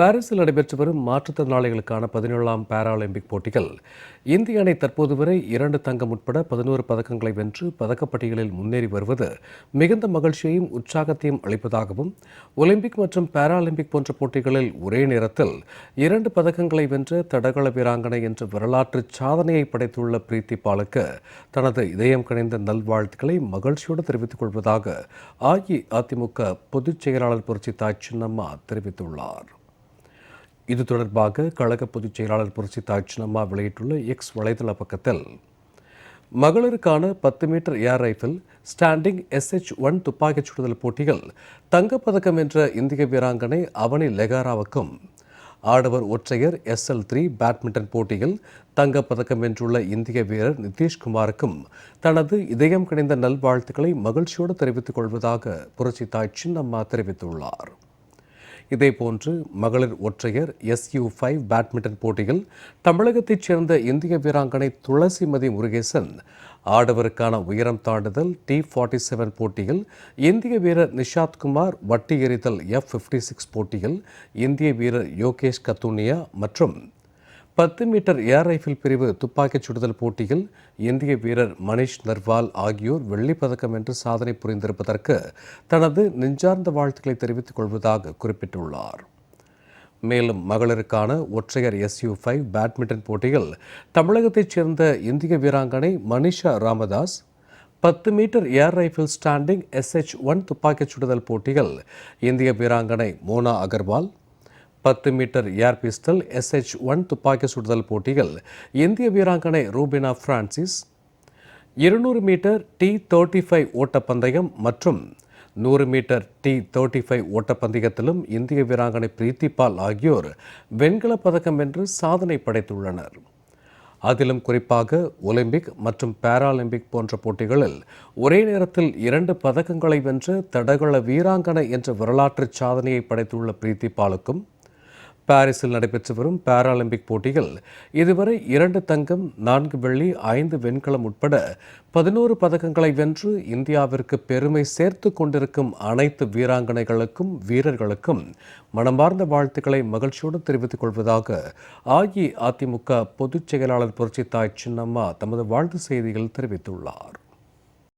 பாரிஸில் நடைபெற்று வரும் மாற்றுத்திறனாளிகளுக்கான பதினேழாம் பாராலிம்பிக் போட்டிகள். இந்திய அணி தற்போது வரை இரண்டு தங்கம் உட்பட பதினோரு பதக்கங்களை வென்று பதக்கப்பட்டியலில் முன்னேறி வருவது மிகுந்த மகிழ்ச்சியையும் உற்சாகத்தையும் அளிப்பதாகவும் ஒலிம்பிக் மற்றும் பாராலிம்பிக் போன்ற போட்டிகளில் ஒரே நேரத்தில் இரண்டு பதக்கங்களை வென்ற தடகள வீராங்கனை என்ற வரலாற்று சாதனையை படைத்துள்ள பிரீத்தி பாலுக்கு தனது இதயம் கணிந்த நல்வாழ்த்துக்களை மகிழ்ச்சியோடு தெரிவித்துக் கொள்வதாக அஇஅதிமுக பொதுச் செயலாளர் புரட்சி தாய் சின்னம்மா தெரிவித்துள்ளார். இது தொடர்பாக கழக பொதுச் செயலாளர் புரட்சி தாய் வெளியிட்டுள்ள எக்ஸ் வலைதள பக்கத்தில் மகளிருக்கான பத்து metre air rifle standing S H one துப்பாக்கிச் சுடுதல் போட்டியில் தங்கப்பதக்கம் வென்ற இந்திய வீராங்கனை அவனி லெகாராவுக்கும் ஆடவர் ஒற்றையர் எஸ்எல் த்ரீ பேட்மிண்டன் போட்டியில் தங்கப்பதக்கம் வென்றுள்ள இந்திய வீரர் நிதிஷ்குமாருக்கும் தனது இதயம் கிடைந்த நல்வாழ்த்துக்களை மகிழ்ச்சியோடு தெரிவித்துக் கொள்வதாக புரட்சி தாய் சின்னம்மா தெரிவித்துள்ளார். இதேபோன்று மகளிர் ஒற்றையர் எஸ்யூ ஃபைவ் பேட்மிண்டன் போட்டியில் தமிழகத்தைச் சேர்ந்த இந்திய வீராங்கனை துளசிமதி முருகேசன் ஆடவருக்கான உயரம் தாண்டுதல் டி ஃபார்ட்டி செவன் போட்டியில் இந்திய வீரர் நிஷாத் குமார் வட்டி எறிதல் எஃப் ஃபிஃப்டி சிக்ஸ் போட்டியில் இந்திய வீரர் யோகேஷ் கத்துனியா மற்றும் பத்து மீட்டர் ஏர் ரைஃபிள் பிரிவு துப்பாக்கிச் சுடுதல் போட்டியில் இந்திய வீரர் மணிஷ் நர்வால் ஆகியோர் வெள்ளிப்பதக்கம் பதக்கம் சாதனை புரிந்திருப்பதற்கு தனது நெஞ்சார்ந்த வாழ்த்துக்களை தெரிவித்துக் கொள்வதாக குறிப்பிட்டுள்ளார். மேலும் மகளிருக்கான ஒற்றையர் எஸ்யூ ஃபைவ் பேட்மிண்டன் போட்டியில் தமிழகத்தைச் சேர்ந்த இந்திய வீராங்கனை மனிஷா ராமதாஸ் பத்து metre air rifle standing S H one துப்பாக்கிச் சுடுதல் போட்டியில் இந்திய வீராங்கனை மோனா அகர்வால் பத்து metre air pistol S H one துப்பாக்கி சுடுதல் போட்டியில் இந்திய வீராங்கனை ரூபினா பிரான்சிஸ் இருநூறு மீட்டர் டி தேர்ட்டி ஃபைவ் ஓட்டப்பந்தயம் மற்றும் நூறு மீட்டர் டி தேர்ட்டி ஃபைவ் ஓட்டப்பந்தயத்திலும் இந்திய வீராங்கனை பிரீத்தி பால் ஆகியோர் வெண்கலப் பதக்கம் வென்று சாதனை படைத்துள்ளனர். அதிலும் குறிப்பாக ஒலிம்பிக் மற்றும் பாராலிம்பிக் போன்ற போட்டிகளில் ஒரே நேரத்தில் இரண்டு பதக்கங்களை வென்ற தடகள வீராங்கனை என்ற வரலாற்று சாதனையை படைத்துள்ள பிரீத்தி பாலுக்கும் பாரிஸில் நடைபெற்று வரும் பாராலிம்பிக் போட்டிகள் இதுவரை இரண்டு தங்கம் நான்கு வெள்ளி ஐந்து வெண்கலம் உட்பட பதினோரு பதக்கங்களை வென்று இந்தியாவிற்கு பெருமை சேர்த்து கொண்டிருக்கும் அனைத்து வீராங்கனைகளுக்கும் வீரர்களுக்கும் மனமார்ந்த வாழ்த்துக்களை மகிழ்ச்சியோடு தெரிவித்துக் கொள்வதாக அஇஅதிமுக பொதுச் செயலாளர் புரட்சி தாய் சின்னம்மா தமது வாழ்த்து செய்தியில் தெரிவித்துள்ளார்.